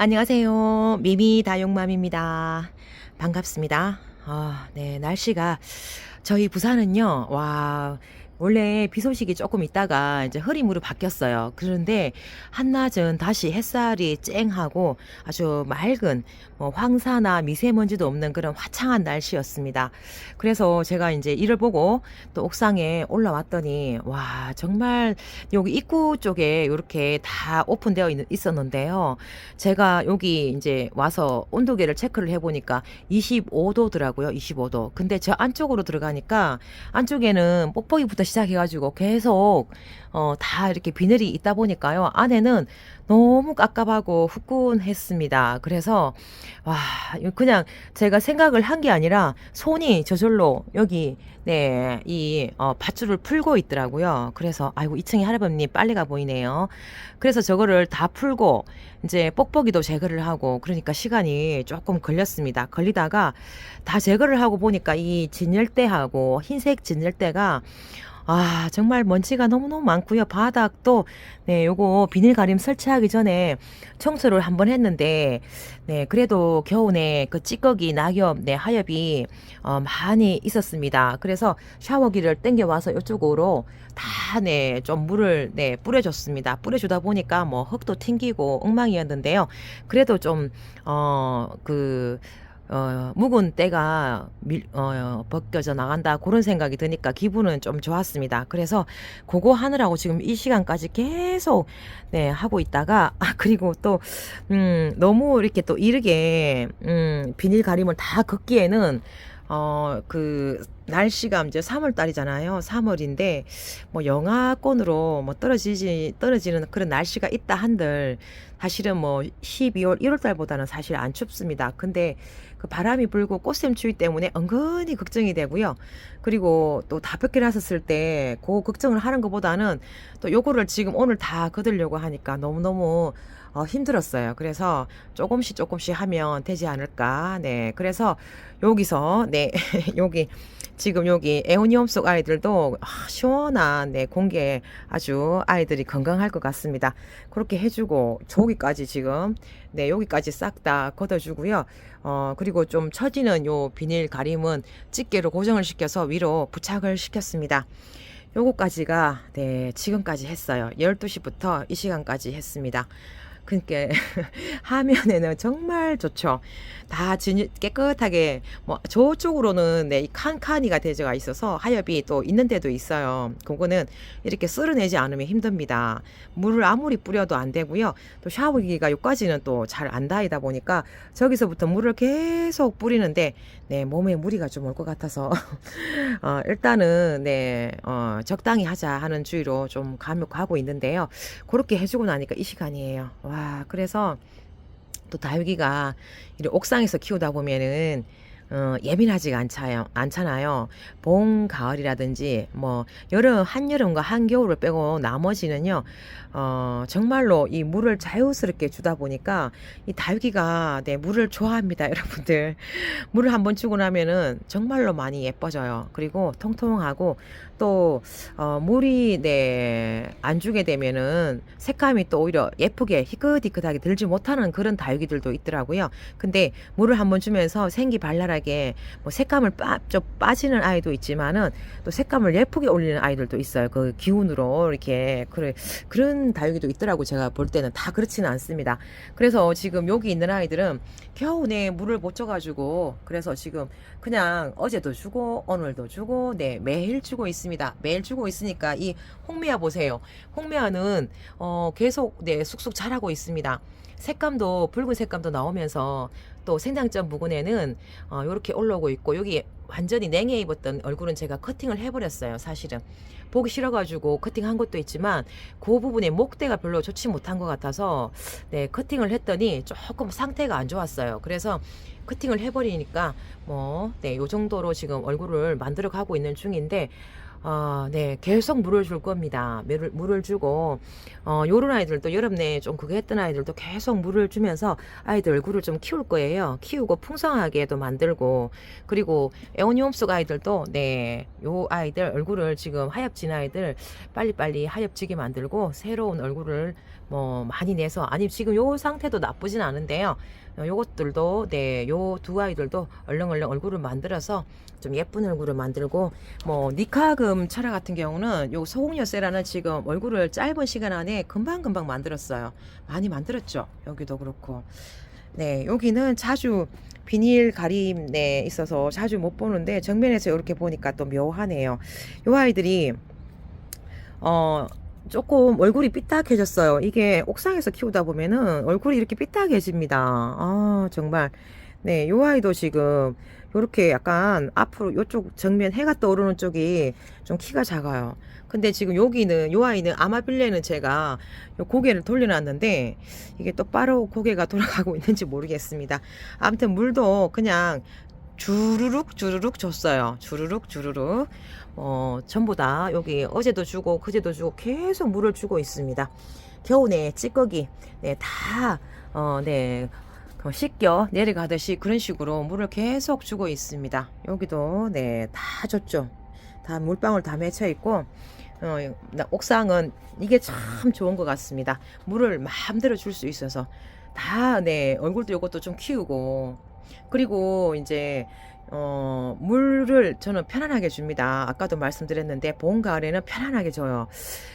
안녕하세요. 미미 다용맘입니다. 반갑습니다. 아, 네, 날씨가 저희 부산은요. 와, 원래 비 소식이 조금 있다가 이제 흐림으로 바뀌었어요. 그런데 한낮은 다시 햇살이 쨍하고 아주 맑은 뭐 황사나 미세먼지도 없는 그런 화창한 날씨였습니다. 그래서 제가 이제 이를 보고 또 옥상에 올라왔더니 와, 정말 여기 입구 쪽에 이렇게 다 오픈되어 있, 있었는데요. 제가 여기 이제 와서 온도계를 체크를 해보니까 25도더라고요. 25도. 근데 저 안쪽으로 들어가니까 안쪽에는 뽁뽁이부터 시작해가지고 계속 어, 다 이렇게 비늘이 있다 보니까요. 안에는 너무 깝깝하고 후끈했습니다. 그래서 와, 그냥 제가 생각을 한 게 아니라 손이 저절로 여기 네, 이 어, 밧줄을 풀고 있더라고요. 그래서 아이고 2층에 할아버님 빨래가 보이네요. 그래서 저거를 다 풀고 이제 뽁뽁이도 제거를 하고 그러니까 시간이 조금 걸렸습니다. 걸리다가 다 제거를 하고 보니까 이 진열대하고 흰색 진열대가 아, 정말 먼지가 너무너무 많고요. 바닥도 네, 요거 비닐 가림 설치하기 전에 청소를 한번 했는데 네, 그래도 겨우내 그 찌꺼기, 낙엽, 네, 하엽이 어, 많이 있었습니다. 그래서 샤워기를 땡겨 와서 이쪽으로 다 네, 좀 물을 네, 뿌려 줬습니다. 뿌려 주다 보니까 뭐 흙도 튕기고 엉망이었는데요. 그래도 좀 어, 그 어, 묵은 때가 밀, 어, 벗겨져 나간다 그런 생각이 드니까 기분은 좀 좋았습니다. 그래서 그거 하느라고 지금 이 시간까지 계속 네 하고 있다가 아 그리고 또 음, 너무 이렇게 또 이르게 음, 비닐 가림을 다 걷기에는 어, 그, 날씨가 이제 3월 달이잖아요. 3월인데, 뭐, 영하권으로 뭐 떨어지지, 떨어지는 그런 날씨가 있다 한들, 사실은 뭐, 12월, 1월 달보다는 사실 안 춥습니다. 근데 그 바람이 불고 꽃샘 추위 때문에 은근히 걱정이 되고요. 그리고 또 다볕게 났었을 때, 그 걱정을 하는 것보다는 또 요거를 지금 오늘 다 거들려고 하니까 너무너무 어, 힘들었어요. 그래서 조금씩 조금씩 하면 되지 않을까. 네. 그래서 여기서, 네. 여기, 지금 여기 에오니움 속 아이들도 아, 시원한 네, 공기에 아주 아이들이 건강할 것 같습니다. 그렇게 해주고, 저기까지 지금, 네, 여기까지 싹 다 걷어주고요. 어, 그리고 좀 처지는 요 비닐 가림은 집게로 고정을 시켜서 위로 부착을 시켰습니다. 요거까지가 네 지금까지 했어요 12시부터 이 시간까지 했습니다 그러니까 하면에는 정말 좋죠. 다 진, 깨끗하게 뭐 저쪽으로는 네, 이 칸칸이가 되어가 있어서 하엽이 또 있는 데도 있어요. 그거는 이렇게 쓸어내지 않으면 힘듭니다. 물을 아무리 뿌려도 안 되고요. 또 샤워기가 여기까지는 또 잘 안 닿이다 보니까 저기서부터 물을 계속 뿌리는데 네 몸에 무리가 좀 올 것 같아서 어, 일단은 네 어, 적당히 하자 하는 주의로 좀 감육하고 있는데요. 그렇게 해주고 나니까 이 시간이에요. 와 그래서 또 다육이가 이렇게 옥상에서 키우다 보면은 어, 예민하지가 않잖아요. 않잖아요. 봄, 가을이라든지 뭐 여름, 한여름과 한겨울을 빼고 나머지는요. 어, 정말로 이 물을 자유스럽게 주다 보니까 이 다육이가 네, 물을 좋아합니다, 여러분들. 물을 한번 주고 나면은 정말로 많이 예뻐져요. 그리고 통통하고 또 어, 물이 네, 안 주게 되면은 색감이 또 오히려 예쁘게 희끗희끗하게 들지 못하는 그런 다육이들도 있더라고요. 근데 물을 한번 주면서 생기 발랄하게 뭐 색감을 빠, 좀 빠지는 아이도 있지만은 또 색감을 예쁘게 올리는 아이들도 있어요. 그 기운으로 이렇게 그래 그런 다육이도 있더라고 제가 볼 때는 다 그렇지는 않습니다. 그래서 지금 여기 있는 아이들은 겨우 내 물을 못 줘가지고 그래서 지금 그냥 어제도 주고 오늘도 주고 네 매일 주고 있습니다. 매일 주고 있으니까 이 홍미아 보세요. 홍미아는 어 계속 네 쑥쑥 자라고 있습니다. 색감도 붉은 색감도 나오면서 또 생장점 부근에는 어, 이렇게 올라오고 있고 여기 완전히 냉해 입었던 얼굴은 제가 커팅을 해버렸어요 사실은. 보기 싫어가지고 커팅한 것도 있지만 그 부분에 목대가 별로 좋지 못한 것 같아서 네 커팅을 했더니 조금 상태가 안 좋았어요. 그래서 커팅을 해버리니까 뭐네요 정도로 지금 얼굴을 만들어 가고 있는 중인데 어, 네, 계속 물을 줄 겁니다. 물을, 물을 주고, 어, 요런 아이들도 여름 내에 좀 그거 했던 아이들도 계속 물을 주면서 아이들 얼굴을 좀 키울 거예요. 키우고 풍성하게도 만들고, 그리고 에오니움 속 아이들도, 네, 요 아이들 얼굴을 지금 하얗진 아이들 빨리빨리 하얗지게 만들고, 새로운 얼굴을 뭐 많이 내서, 아니, 지금 요 상태도 나쁘진 않은데요. 어, 요것들도, 네, 요 두 아이들도 얼렁얼렁 얼굴을 만들어서 좀 예쁜 얼굴을 만들고, 뭐 니카금 철화 같은 경우는 요 소공여세라는 지금 얼굴을 짧은 시간 안에 금방 금방 만들었어요. 많이 만들었죠. 여기도 그렇고. 네, 여기는 자주 비닐 가림에 있어서 자주 못 보는데 정면에서 이렇게 보니까 또 묘하네요. 요 아이들이 어 조금 얼굴이 삐딱해졌어요. 이게 옥상에서 키우다 보면은 얼굴이 이렇게 삐딱해집니다. 아, 정말. 네, 요 아이도 지금 요렇게 약간 앞으로 요쪽 정면 해가 떠오르는 쪽이 좀 키가 작아요. 근데 지금 여기는 요 아이는 아마빌레는 제가 요 고개를 돌려놨는데 이게 똑바로 고개가 돌아가고 있는지 모르겠습니다. 아무튼 물도 그냥 주르륵 주르륵 줬어요. 주르륵 주르륵. 어, 전부 다 여기 어제도 주고 그제도 주고 계속 물을 주고 있습니다. 겨우내 찌꺼기 네, 다 어, 네. 그 씻겨 내려가듯이 그런 식으로 물을 계속 주고 있습니다. 여기도 네, 다 줬죠. 다 물방울 다 맺혀 있고 어, 나- 옥상은 이게 참 좋은 것 같습니다. 물을 마음대로 줄 수 있어서 다 네, 얼굴도 이것도 좀 키우고 그리고 이제 어, 물을 저는 편안하게 줍니다. 아까도 말씀드렸는데 봄 가을에는 편안하게 줘요.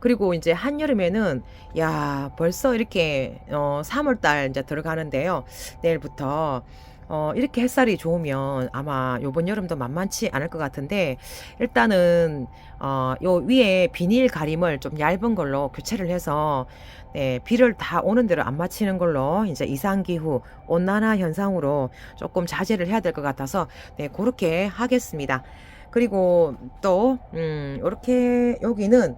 그리고 이제 한여름에는 야 벌써 이렇게 어, 3월 달 이제 들어가는데요. 내일부터 어, 이렇게 햇살이 좋으면 아마 요번 여름도 만만치 않을 것 같은데 일단은 어, 요 위에 비닐 가림을 좀 얇은 걸로 교체를 해서 네, 비를 다 오는 대로 안 맞히는 걸로 이제 이상기후 온난화 현상으로 조금 자제를 해야 될 것 같아서 네, 그렇게 하겠습니다. 그리고 또 음, 이렇게 여기는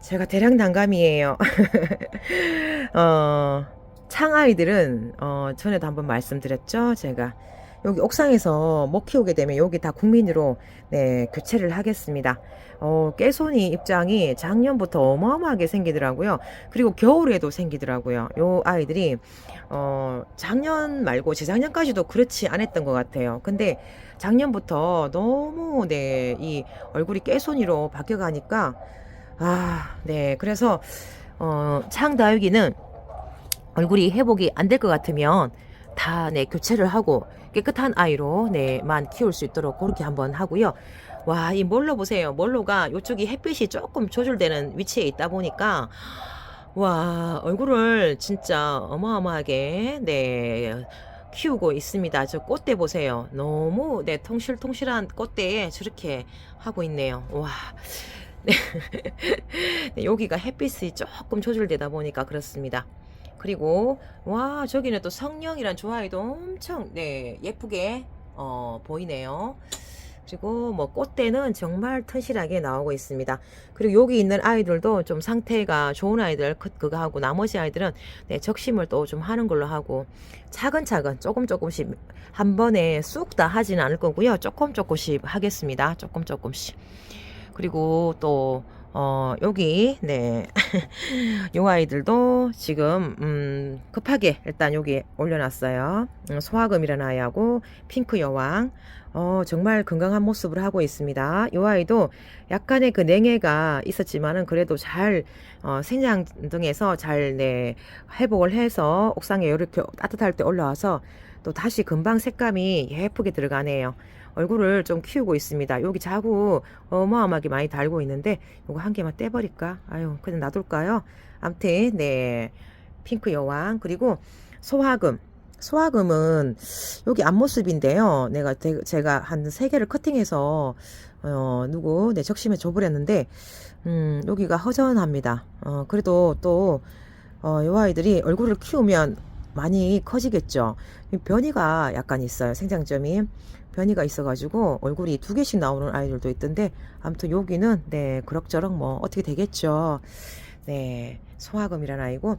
제가 대량 난감이에요. 어, 창아이들은 어, 전에도 한번 말씀드렸죠. 제가 여기 옥상에서 못 키우게 되면 여기 다 국민으로 네, 교체를 하겠습니다. 어, 깨손이 입장이 작년부터 어마어마하게 생기더라고요. 그리고 겨울에도 생기더라고요. 요 아이들이 어, 작년 말고 재작년까지도 그렇지 않았던 것 같아요. 근데 작년부터 너무 네, 이 얼굴이 깨손이로 바뀌어가니까 아, 네. 그래서 어, 창다육이는 얼굴이 회복이 안 될 것 같으면 다 네, 교체를 하고 깨끗한 아이로 네만 키울 수 있도록 그렇게 한번 하고요. 와, 이 몰로 보세요. 몰로가 이쪽이 햇빛이 조금 조절되는 위치에 있다 보니까 와, 얼굴을 진짜 어마어마하게 네 키우고 있습니다. 저 꽃대 보세요. 너무 네 통실통실한 꽃대에 저렇게 하고 있네요. 와. 네. 네, 여기가 햇빛이 조금 조절되다 보니까 그렇습니다. 그리고 와 저기는 또 성령이란 조화이도 엄청 네 예쁘게 어 보이네요. 그리고 뭐 꽃대는 정말 튼실하게 나오고 있습니다. 그리고 여기 있는 아이들도 좀 상태가 좋은 아이들 그- 그거 하고 나머지 아이들은 네, 적심을 또 좀 하는 걸로 하고 차근차근 조금 조금씩 한 번에 쑥 다 하지는 않을 거고요. 조금 조금씩 하겠습니다. 조금 조금씩. 그리고 또 어, 여기, 네. 요 아이들도 지금, 음, 급하게 일단 여기 올려놨어요. 음, 소화금이라는 아이하고 핑크 여왕. 어, 정말 건강한 모습을 하고 있습니다. 요 아이도 약간의 그 냉해가 있었지만은 그래도 잘, 어, 생장 등에서 잘, 네, 회복을 해서 옥상에 이렇게 따뜻할 때 올라와서 또 다시 금방 색감이 예쁘게 들어가네요. 얼굴을 좀 키우고 있습니다. 여기 자구 어마어마하게 많이 달고 있는데 요거 한 개만 떼버릴까? 아유 그냥 놔둘까요? 암튼 네 핑크 여왕 그리고 소화금 소화금은 여기 앞모습인데요. 내가 대- 제가 한 세 개를 커팅해서 어 누구 내 적심에 줘버렸는데 음 여기가 허전합니다. 어 그래도 또 어 요 아이들이 얼굴을 키우면 많이 커지겠죠. 이 변이가 약간 있어요. 생장점이 변이가 있어가지고 얼굴이 두 개씩 나오는 아이들도 있던데 아무튼 여기는 네 그럭저럭 뭐 어떻게 되겠죠. 네 소화금이라는 아이고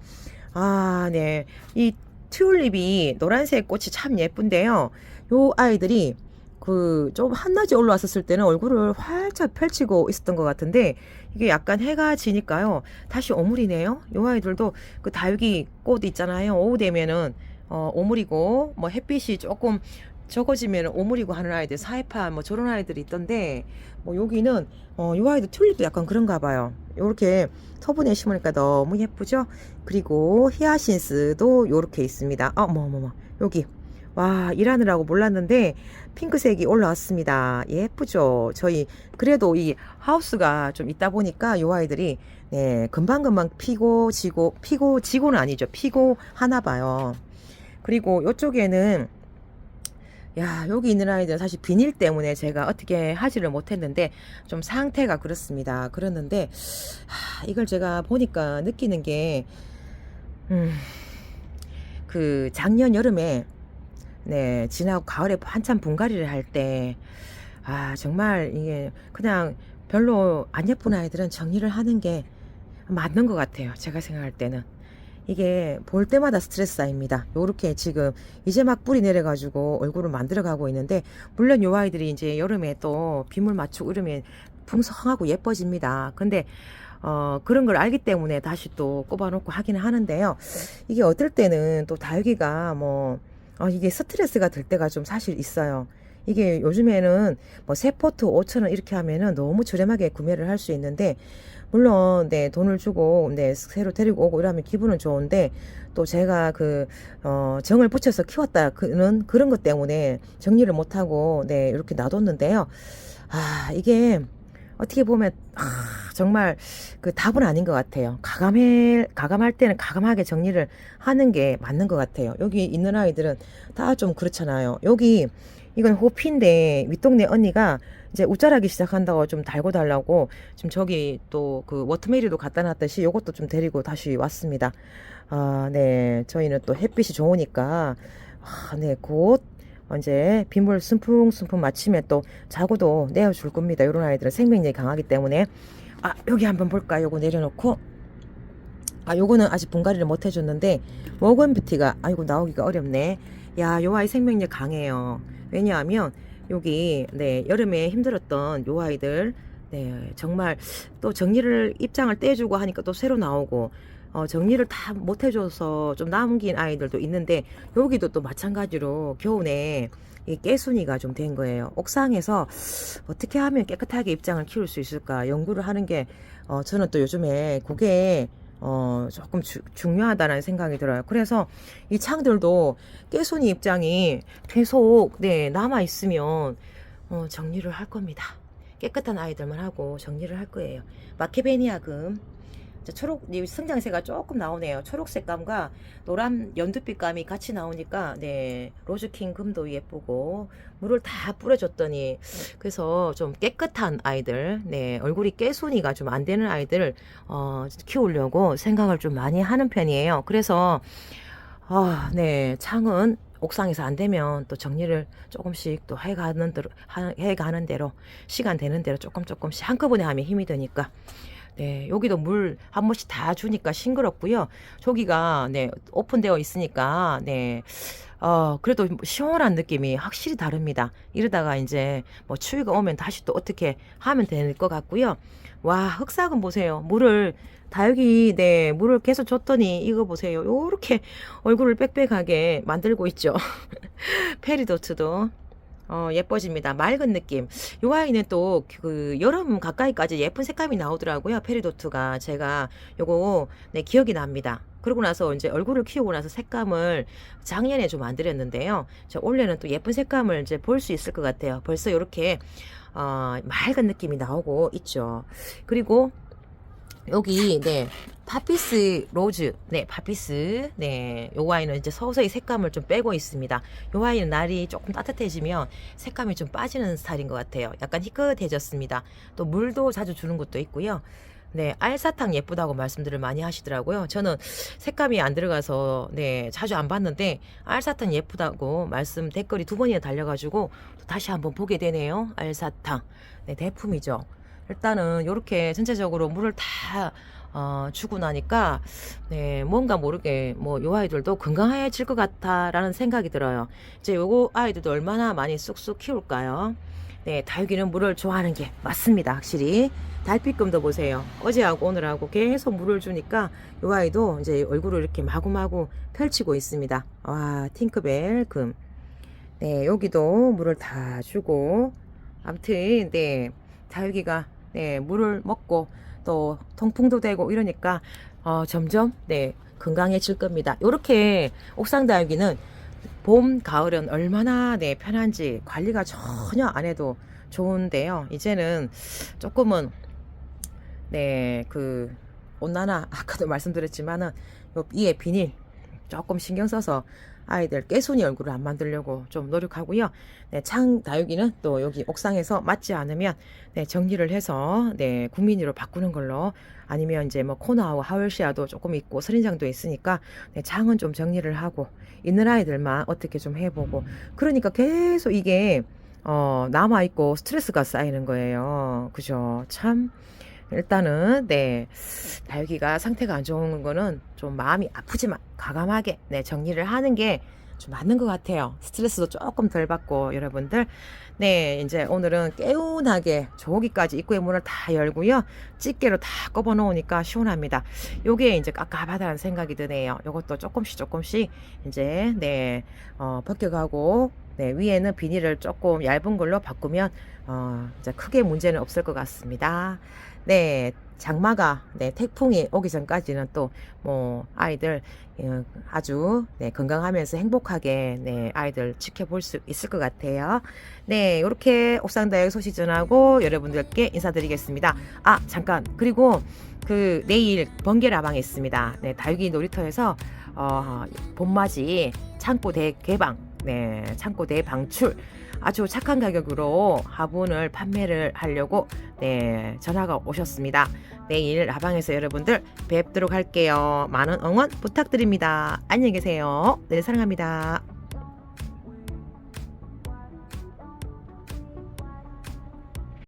아네이 튤립이 노란색 꽃이 참 예쁜데요. 요 아이들이 그 좀 한낮에 올라왔었을 때는 얼굴을 활짝 펼치고 있었던 것 같은데 이게 약간 해가 지니까요 다시 오물이네요. 요 아이들도 그 다육이 꽃 있잖아요. 오후 되면은 어 오물이고 뭐 햇빛이 조금 적어지면 오물이고 하는 아이들 사이파 뭐 저런 아이들이 있던데 뭐 여기는 어 요 아이들 튤립도 약간 그런가 봐요. 요렇게 터분에 심으니까 너무 예쁘죠? 그리고 히아신스도 요렇게 있습니다. 어머 어머 어머 여기 와 일하느라고 몰랐는데 핑크색이 올라왔습니다. 예쁘죠? 저희 그래도 이 하우스가 좀 있다 보니까 요 아이들이 네 금방금방 피고 지고 피고 지고는 아니죠. 피고 하나 봐요. 그리고 요쪽에는 야 여기 있는 아이들은 사실 비닐 때문에 제가 어떻게 하지를 못했는데 좀 상태가 그렇습니다. 그랬는데 하, 이걸 제가 보니까 느끼는 게 음, 그 작년 여름에 네 지나고 가을에 한참 분갈이를 할 때 아 정말 이게 그냥 별로 안 예쁜 아이들은 정리를 하는 게 맞는 것 같아요. 제가 생각할 때는. 이게 볼 때마다 스트레스 쌓입니다. 요렇게 지금 이제 막 뿌리 내려가지고 얼굴을 만들어가고 있는데 물론 요 아이들이 이제 여름에 또 빗물 맞추고 이러면 풍성하고 예뻐집니다. 근데 어 그런 걸 알기 때문에 다시 또 꼽아놓고 하기는 하는데요. 이게 어떨 때는 또 다육이가 뭐 어, 이게 스트레스가 될 때가 좀 사실 있어요. 이게 요즘에는 뭐 세 포트 5천 원 이렇게 하면은 너무 저렴하게 구매를 할 수 있는데 물론 네 돈을 주고 네 새로 데리고 오고 이러면 기분은 좋은데 또 제가 그 어 정을 붙여서 키웠다 그는 그런 것 때문에 정리를 못 하고 네 이렇게 놔뒀는데요. 아 이게 어떻게 보면 아, 정말 그 답은 아닌 것 같아요. 가감해 가감할 때는 가감하게 정리를 하는 게 맞는 것 같아요. 여기 있는 아이들은 다 좀 그렇잖아요. 여기 이건 호피인데 윗동네 언니가 이제 웃자라기 시작한다고 좀 달고 달라고 지금 저기 또 그 워터메리도 갖다 놨듯이 요것도 좀 데리고 다시 왔습니다. 아, 네. 저희는 또 햇빛이 좋으니까 아, 네. 곧 이제 빗물 순풍순풍 마치면 또 자고도 내어줄 겁니다. 요런 아이들은 생명력이 강하기 때문에 아, 여기 한번 볼까? 요거 내려놓고 아, 요거는 아직 분갈이를 못 해줬는데 워건 뷰티가 아이고 나오기가 어렵네. 야, 요 아이 생명력 강해요. 왜냐하면 여기 네 여름에 힘들었던 요 아이들 네 정말 또 정리를 입장을 떼주고 하니까 또 새로 나오고 어, 정리를 다 못 해줘서 좀 남긴 아이들도 있는데 여기도 또 마찬가지로 겨우내 이 깨순이가 좀 된 거예요. 옥상에서 어떻게 하면 깨끗하게 입장을 키울 수 있을까 연구를 하는 게 어, 저는 또 요즘에 그게 어, 조금 주, 중요하다는 생각이 들어요. 그래서 이 창들도 깨순이 입장이 계속, 네, 남아 있으면, 어, 정리를 할 겁니다. 깨끗한 아이들만 하고 정리를 할 거예요. 마케베니아금. 자, 초록, 이 성장세가 조금 나오네요. 초록색 감과 노란 연두빛 감이 같이 나오니까, 네, 로즈킹 금도 예쁘고, 물을 다 뿌려줬더니, 그래서 좀 깨끗한 아이들, 네, 얼굴이 깨순이가 좀 안 되는 아이들, 어, 키우려고 생각을 좀 많이 하는 편이에요. 그래서, 아, 네, 창은 옥상에서 안 되면 또 정리를 조금씩 또 해가는 대로, 하- 해가는 대로, 시간 되는 대로 조금 조금씩 한꺼번에 하면 힘이 드니까. 네, 여기도 물 한 번씩 다 주니까 싱그럽고요. 저기가 네 오픈되어 있으니까 네. 어, 그래도 시원한 느낌이 확실히 다릅니다. 이러다가 이제 뭐 추위가 오면 다시 또 어떻게 하면 될 것 같고요. 와, 흑사금 보세요. 물을 다육이 네, 물을 계속 줬더니 이거 보세요. 요렇게 얼굴을 빽빽하게 만들고 있죠. 페리도트도 어, 예뻐집니다. 맑은 느낌. 요 아이는 또 그 여름 가까이까지 예쁜 색감이 나오더라고요. 페리도트가 제가 요거 네, 기억이 납니다. 그러고 나서 이제 얼굴을 키우고 나서 색감을 작년에 좀 만들었는데요. 저 올해는 또 예쁜 색감을 이제 볼 수 있을 것 같아요. 벌써 이렇게 어, 맑은 느낌이 나오고 있죠. 그리고 여기 네. 파피스 로즈 네 파피스 네요 아이는 이제 서서히 색감을 좀 빼고 있습니다. 요 아이는 날이 조금 따뜻해지면 색감이 좀 빠지는 스타일인 것 같아요. 약간 희끗해졌습니다. 또 물도 자주 주는 것도 있고요. 네 알사탕 예쁘다고 말씀들을 많이 하시더라고요. 저는 색감이 안 들어가서 네 자주 안 봤는데 알사탕 예쁘다고 말씀 댓글이 두 번이나 달려가지고 또 다시 한번 보게 되네요. 알사탕. 네 대품이죠 일단은 이렇게 전체적으로 물을 다 어, 주고 나니까 네, 뭔가 모르게 뭐 요 아이들도 건강해질 것 같다라는 생각이 들어요. 이제 요거 아이들도 얼마나 많이 쑥쑥 키울까요? 네, 다육이는 물을 좋아하는 게 맞습니다. 확실히. 달빛금도 보세요. 어제하고 오늘하고 계속 물을 주니까 요 아이도 이제 얼굴을 이렇게 마구마구 펼치고 있습니다. 와, 팅크벨 금. 네, 여기도 물을 다 주고 아무튼 네, 다육이가 네, 물을 먹고 또 통풍도 되고 이러니까 어, 점점 네, 건강해질 겁니다. 요렇게 옥상 다육이는 봄, 가을은 얼마나 네, 편한지 관리가 전혀 안 해도 좋은데요. 이제는 조금은 네, 그 온난화 아까도 말씀드렸지만은 요 위에 비닐 조금 신경 써서 아이들 깨순이 얼굴을 안 만들려고 좀 노력하고요. 네, 창 다육이는 또 여기 옥상에서 맞지 않으면 네, 정리를 해서 네, 국민으로 바꾸는 걸로 아니면 이제 뭐 코나하고 하월시아도 조금 있고 서린장도 있으니까 네, 창은 좀 정리를 하고 있는 아이들만 어떻게 좀 해보고 그러니까 계속 이게 어, 남아 있고 스트레스가 쌓이는 거예요. 그죠? 참 일단은 네 다육이가 상태가 안 좋은 거는 좀 마음이 아프지만 과감하게 네 정리를 하는 게 좀 맞는 것 같아요. 스트레스도 조금 덜 받고 여러분들 네 이제 오늘은 개운하게 조기까지 입구의 문을 다 열고요 집게로 다 꼽아 놓으니까 시원합니다. 요게 이제 깝깝하다는 생각이 드네요. 요것도 조금씩 조금씩 이제 네 어, 벗겨가고 네 위에는 비닐을 조금 얇은 걸로 바꾸면 어, 이제 크게 문제는 없을 것 같습니다. 네, 장마가 네, 태풍이 오기 전까지는 또 뭐 아이들 어, 아주 네, 건강하면서 행복하게 네, 아이들 지켜볼 수 있을 것 같아요. 네, 이렇게 옥상다육 소식 전하고 여러분들께 인사드리겠습니다. 아, 잠깐. 그리고 그 내일 번개 라방에 있습니다. 네, 다육이 놀이터에서 어, 봄맞이 창고 대개방, 네, 창고 대방출 아주 착한 가격으로 화분을 판매를 하려고 네, 전화가 오셨습니다. 내일 라방에서 여러분들 뵙도록 할게요. 많은 응원 부탁드립니다. 안녕히 계세요. 네, 사랑합니다.